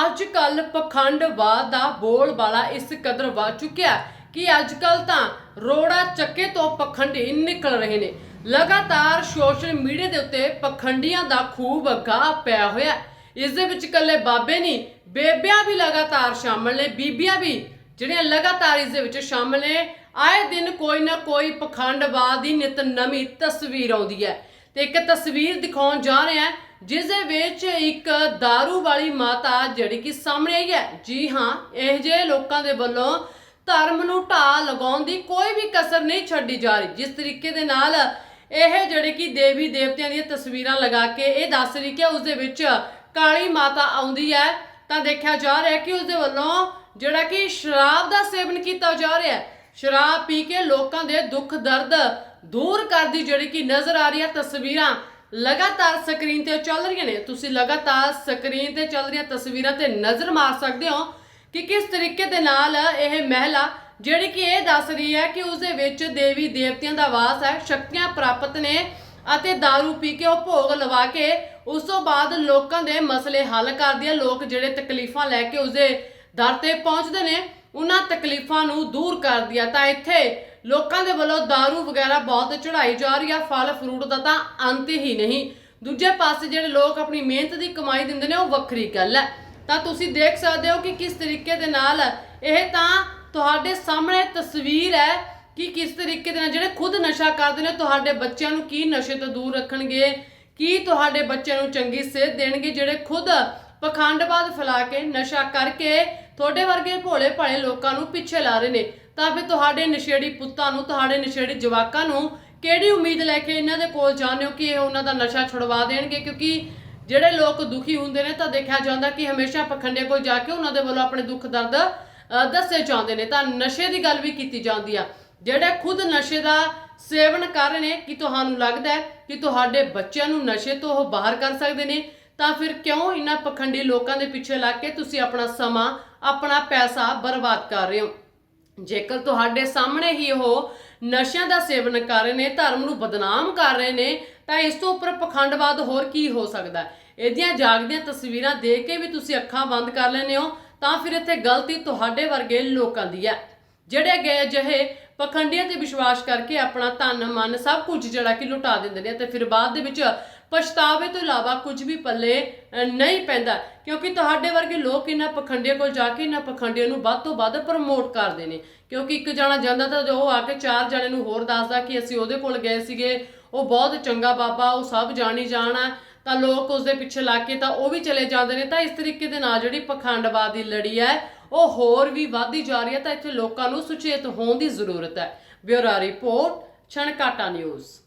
ਅੱਜ ਕੱਲ ਪਖੰਡਵਾਦ ਦਾ ਬੋਲਬਾਲਾ ਇਸ ਕਦਰ ਵੱਧ ਚੁੱਕਿਆ ਕਿ ਅੱਜ ਕੱਲ ਤਾਂ ਰੋੜਾ ਚੱਕੇ ਤੋਂ ਪਖੰਡੀ ਨਿਕਲ ਰਹੇ ਨੇ। ਲਗਾਤਾਰ ਸੋਸ਼ਲ ਮੀਡੀਆ ਦੇ ਉੱਤੇ ਪਖੰਡੀਆਂ ਦਾ ਖੂਬ ਗਾਹ ਪਿਆ ਹੋਇਆ ਹੈ। ਇਸ ਦੇ ਵਿੱਚ ਇਕੱਲੇ ਬਾਬੇ ਨਹੀਂ, ਬੇਬਿਆਂ ਵੀ ਲਗਾਤਾਰ ਸ਼ਾਮਲ ਨੇ, ਬੀਬੀਆਂ ਵੀ, ਜਿਹੜੀਆਂ ਲਗਾਤਾਰ ਇਸ ਦੇ ਵਿੱਚ ਸ਼ਾਮਲ ਨੇ। ਆਏ ਦਿਨ ਕੋਈ ਨਾ ਕੋਈ ਪਖੰਡਵਾਦ ਦੀ ਨਿਤ ਨਵੀਂ ਤਸਵੀਰ ਆਉਂਦੀ ਹੈ। ਤੇ ਇੱਕ ਤਸਵੀਰ ਦਿਖਾਉਣ ਜਾ ਰਹੇ ਹਾਂ ਜਿਸ ਦੇ ਵਿੱਚ ਇੱਕ दारू ਵਾਲੀ ਮਾਤਾ ਜਿਹੜੀ ਕਿ ਸਾਹਮਣੇ ਆਈ ਹੈ। ਜੀ ਹਾਂ, ਇਹ ਜਿਹੇ ਲੋਕਾਂ ਦੇ ਵੱਲੋਂ ਧਰਮ ਨੂੰ ਢਾਹ ਲਗਾਉਣ ਦੀ ਕੋਈ ਵੀ ਕਸਰ ਨਹੀਂ ਛੱਡੀ ਜਾ ਰਹੀ। ਜਿਸ ਤਰੀਕੇ ਦੇ ਨਾਲ ਇਹ ਜਿਹੜੇ ਕਿ ਦੇਵੀ ਦੇਵਤਿਆਂ ਦੀਆਂ ਤਸਵੀਰਾਂ ਲਗਾ ਕੇ ਇਹ ਦੱਸ ਰਹੀ ਕਿ ਉਸ ਦੇ ਵਿੱਚ ਕਾਲੀ ਮਾਤਾ ਆਉਂਦੀ ਹੈ, ਤਾਂ ਦੇਖਿਆ ਜਾ ਰਿਹਾ ਕਿ ਉਸ ਦੇ ਵੱਲੋਂ ਜਿਹੜਾ ਕਿ ਸ਼ਰਾਬ ਦਾ ਸੇਵਨ ਕੀਤਾ ਜਾ ਰਿਹਾ ਹੈ। ਸ਼ਰਾਬ ਪੀ ਕੇ ਲੋਕਾਂ ਦੇ ਦੁੱਖ ਦਰਦ ਦੂਰ ਕਰਦੀ ਜਿਹੜੀ ਕਿ ਨਜ਼ਰ ਆ ਰਹੀ ਹੈ ਤਸਵੀਰਾਂ। ਲਗਾਤਾਰ ਸਕਰੀਨ ਤੇ ਚੱਲ ਰਹੀਆਂ ਨੇ। ਤੁਸੀਂ ਲਗਾਤਾਰ ਸਕਰੀਨ ਤੇ ਚੱਲ ਰਹੀਆਂ ਤਸਵੀਰਾਂ ਤੇ ਨਜ਼ਰ ਮਾਰ ਸਕਦੇ ਹੋ ਕਿ ਕਿਸ ਤਰੀਕੇ ਦੇ ਨਾਲ ਇਹ ਮਹਿਲਾ ਜਿਹੜੀ ਕਿ ਇਹ ਦੱਸ ਰਹੀ ਹੈ ਕਿ ਉਸ ਦੇ ਵਿੱਚ ਦੇਵੀ ਦੇਵਤਿਆਂ ਦਾ ਵਾਸ ਹੈ, ਸ਼ਕਤੀਆਂ ਪ੍ਰਾਪਤ ਨੇ ਅਤੇ दारू ਪੀ ਕੇ ਉਹ ਭੋਗ ਲਵਾ ਕੇ ਉਸ ਤੋਂ ਬਾਅਦ ਲੋਕਾਂ ਦੇ ਮਸਲੇ ਹੱਲ ਕਰਦੀ ਹੈ। ਲੋਕ ਜਿਹੜੇ ਤਕਲੀਫਾਂ ਲੈ ਕੇ ਉਸਦੇ ਦਰ ਤੇ ਪਹੁੰਚਦੇ ਨੇ, ਉਹਨਾਂ ਤਕਲੀਫਾਂ ਨੂੰ ਦੂਰ ਕਰਦੀ ਹੈ। ਤਾਂ ਇੱਥੇ ਲੋਕਾਂ ਦੇ ਵੱਲੋਂ दारू ਵਗੈਰਾ ਬਹੁਤ ਚੜਾਈ ਜਾ ਰਹੀ ਆ, ਫਲ ਫਰੂਟ ਦਾ ਤਾਂ ਅੰਤ ਹੀ ਨਹੀਂ। ਦੂਜੇ ਪਾਸੇ ਜਿਹੜੇ ਲੋਕ ਆਪਣੀ ਮਿਹਨਤ ਦੀ ਕਮਾਈ ਦਿੰਦੇ ਨੇ, ਉਹ ਵੱਖਰੀ ਗੱਲ ਹੈ। ਤਾਂ ਤੁਸੀਂ ਦੇਖ ਸਕਦੇ ਹੋ ਕਿ ਕਿਸ ਤਰੀਕੇ ਦੇ ਨਾਲ ਇਹ ਤਾਂ ਤੁਹਾਡੇ ਸਾਹਮਣੇ ਤਸਵੀਰ ਹੈ ਕਿ ਕਿਸ ਤਰੀਕੇ ਦੇ ਨਾਲ ਜਿਹੜੇ ਖੁਦ ਨਸ਼ਾ ਕਰਦੇ ਨੇ, ਤੁਹਾਡੇ ਬੱਚਿਆਂ ਨੂੰ ਕੀ ਨਸ਼ੇ ਤੋਂ ਦੂਰ ਰੱਖਣਗੇ, ਕੀ ਤੁਹਾਡੇ ਬੱਚਿਆਂ ਨੂੰ ਚੰਗੀ ਸਿਹਤ ਦੇਣਗੇ, ਜਿਹੜੇ ਖੁਦ ਪਖੰਡਵਾਦ ਫੈਲਾ ਕੇ, ਨਸ਼ਾ ਕਰਕੇ, ਤੁਹਾਡੇ ਵਰਗੇ ਭੋਲੇ ਭਾਲੇ ਲੋਕਾਂ ਨੂੰ ਪਿੱਛੇ ਲਾ ਰਹੇ ਨੇ। ਤਾਂ ਫਿਰ ਤੁਹਾਡੇ ਨਸ਼ੇੜੀ ਪੁੱਤਾਂ ਨੂੰ, ਤੁਹਾਡੇ ਨਸ਼ੇੜੀ ਜਵਾਕਾਂ ਨੂੰ ਕਿਹੜੀ ਉਮੀਦ ਲੈ ਕੇ ਇਹਨਾਂ ਦੇ ਕੋਲ ਜਾਂਦੇ ਹੋ ਕਿ ਇਹ ਉਹਨਾਂ ਦਾ ਨਸ਼ਾ ਛੁਡਵਾ ਦੇਣਗੇ? ਕਿਉਂਕਿ ਜਿਹੜੇ ਲੋਕ ਦੁਖੀ ਹੁੰਦੇ ਨੇ ਤਾਂ ਦੇਖਿਆ ਜਾਂਦਾ ਕਿ ਹਮੇਸ਼ਾ ਪਖੰਡੇ ਕੋਲ ਜਾ ਕੇ ਉਹਨਾਂ ਦੇ ਵੱਲੋਂ ਆਪਣੇ ਦੁੱਖ ਦਰਦ ਦੱਸੇ ਜਾਂਦੇ ਨੇ। ਤਾਂ ਨਸ਼ੇ ਦੀ ਗੱਲ ਵੀ ਕੀਤੀ ਜਾਂਦੀ ਆ। ਜਿਹੜੇ ਖੁਦ ਨਸ਼ੇ ਦਾ ਸੇਵਨ ਕਰ ਰਹੇ ਨੇ, ਕਿ ਤੁਹਾਨੂੰ ਲੱਗਦਾ ਹੈ ਕਿ ਤੁਹਾਡੇ ਬੱਚਿਆਂ ਨੂੰ ਨਸ਼ੇ ਤੋਂ ਉਹ ਬਾਹਰ ਕਰ ਸਕਦੇ ਨੇ? ਤਾਂ ਫਿਰ ਕਿਉਂ ਇਹਨਾਂ ਪਖੰਡੀ ਲੋਕਾਂ ਦੇ ਪਿੱਛੇ ਲੱਗ ਕੇ ਤੁਸੀਂ ਆਪਣਾ ਸਮਾਂ, ਆਪਣਾ ਪੈਸਾ ਬਰਬਾਦ ਕਰ ਰਹੇ ਹੋ? ਜੇਕਰ ਤੁਹਾਡੇ ਸਾਹਮਣੇ ਹੀ ਉਹ ਨਸ਼ਿਆਂ ਦਾ ਸੇਵਨ ਕਰ ਰਹੇ ਨੇ, ਧਰਮ ਨੂੰ ਬਦਨਾਮ ਕਰ ਰਹੇ ਨੇ, ਤਾਂ ਇਸ ਤੋਂ ਉੱਪਰ ਪਖੰਡਵਾਦ ਹੋਰ ਕੀ ਹੋ ਸਕਦਾ? ਇਹਦੀਆਂ ਜਾਗਦੀਆਂ ਤਸਵੀਰਾਂ ਦੇਖ ਕੇ ਵੀ ਤੁਸੀਂ ਅੱਖਾਂ ਬੰਦ ਕਰ ਲੈਂਦੇ ਹੋ, ਤਾਂ ਫਿਰ ਇੱਥੇ ਗਲਤੀ ਤੁਹਾਡੇ ਵਰਗੇ ਲੋਕਾਂ ਦੀ ਹੈ। ਜਿਹੜੇ ਗਏ ਅਜਿਹੇ ਪਖੰਡੀਆਂ ਤੇ ਵਿਸ਼ਵਾਸ ਕਰਕੇ ਆਪਣਾ ਧਨ, ਮਨ ਸਭ ਕੁਝ ਜਿਹੜਾ ਕਿ ਲੁਟਾ ਦਿੰਦੇ ਨੇ ਤੇ ਫਿਰ ਬਾਅਦ ਦੇ ਵਿੱਚ ਪਛਤਾਵੇ ਤੋਂ ਇਲਾਵਾ ਕੁਝ ਵੀ ਪੱਲੇ ਨਹੀਂ ਪੈਂਦਾ। ਕਿਉਂਕਿ ਤੁਹਾਡੇ ਵਰਗੇ ਲੋਕ ਇਹਨਾਂ ਪਖੰਡੀਆਂ ਕੋਲ ਜਾ ਕੇ ਇਹਨਾਂ ਪਖੰਡੀਆਂ ਨੂੰ ਵੱਧ ਤੋਂ ਵੱਧ ਪ੍ਰਮੋਟ ਕਰਦੇ ਨੇ। ਕਿਉਂਕਿ ਇੱਕ ਜਣਾ ਜਾਂਦਾ ਤਾਂ ਉਹ ਆ ਕੇ ਚਾਰ ਜਣੇ ਨੂੰ ਹੋਰ ਦੱਸਦਾ ਕਿ ਅਸੀਂ ਉਹਦੇ ਕੋਲ ਗਏ ਸੀਗੇ, ਉਹ ਬਹੁਤ ਚੰਗਾ ਬਾਬਾ, ਉਹ ਸਭ ਜਾਣੀ ਜਾਣਾ। ਤਾਂ ਲੋਕ ਉਸ ਦੇ ਪਿੱਛੇ ਲੱਗ ਕੇ ਤਾਂ ਉਹ ਵੀ ਚਲੇ ਜਾਂਦੇ ਨੇ। ਤਾਂ ਇਸ ਤਰੀਕੇ ਦੇ ਨਾਲ ਜਿਹੜੀ ਪਖੰਡਵਾਦ ਦੀ ਲੜੀ ਹੈ ਉਹ ਹੋਰ ਵੀ ਵਧਦੀ ਜਾ ਰਹੀ ਹੈ ਤਾਂ ਇੱਥੇ ਲੋਕਾਂ ਨੂੰ ਸੁਚੇਤ ਹੋਣ ਦੀ ਜ਼ਰੂਰਤ ਹੈ। Bureau report, Chhankata news.